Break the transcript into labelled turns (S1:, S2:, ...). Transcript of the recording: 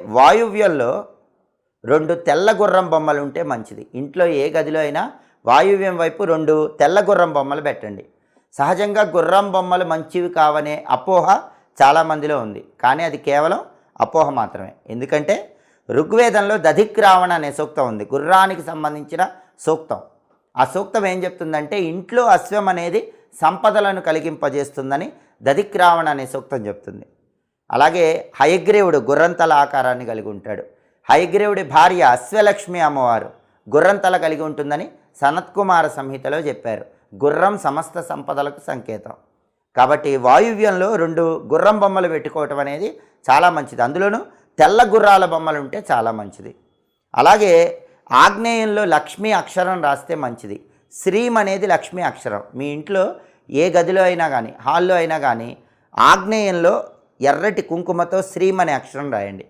S1: వాయువ్యంలో రెండు తెల్ల గుర్రం బొమ్మలు ఉంటే మంచిది. ఇంట్లో ఏ గదిలో అయినా వాయువ్యం వైపు రెండు తెల్ల గుర్రం బొమ్మలు పెట్టండి. సహజంగా గుర్రం బొమ్మలు మంచివి కావనే అపోహ చాలామందిలో ఉంది. కానీ అది కేవలం అపోహ మాత్రమే. ఎందుకంటే ఋగ్వేదంలో దధిక్రావణ అనే సూక్తం ఉంది. గుర్రానికి సంబంధించిన సూక్తం. ఆ సూక్తం ఏం చెప్తుందంటే ఇంట్లో అశ్వం అనేది సంపదలను కలిగింపజేస్తుందని దధిక్రావణ అనే సూక్తం చెప్తుంది. అలాగే హయగ్రీవుడు గుర్రంతల ఆకారాన్ని కలిగి ఉంటాడు. హయగ్రీవుడి భార్య అశ్వలక్ష్మి అమ్మవారు గుర్రంతల కలిగి ఉంటుందని సనత్కుమార సంహితలో చెప్పారు. గుర్రం సమస్త సంపదలకు సంకేతం. కాబట్టి వాయువ్యంలో రెండు గుర్రం బొమ్మలు పెట్టుకోవటం అనేది చాలా మంచిది. అందులోనూ తెల్ల గుర్రాల బొమ్మలు ఉంటే చాలా మంచిది. అలాగే ఆగ్నేయంలో లక్ష్మీ అక్షరం రాస్తే మంచిది. శ్రీం అనేది లక్ష్మీ అక్షరం. మీ ఇంట్లో ఏ గదిలో అయినా కానీ హాల్లో అయినా కానీ ఆగ్నేయంలో ఎర్రటి కుంకుమతో శ్రీమనే అక్షరం రాయండి.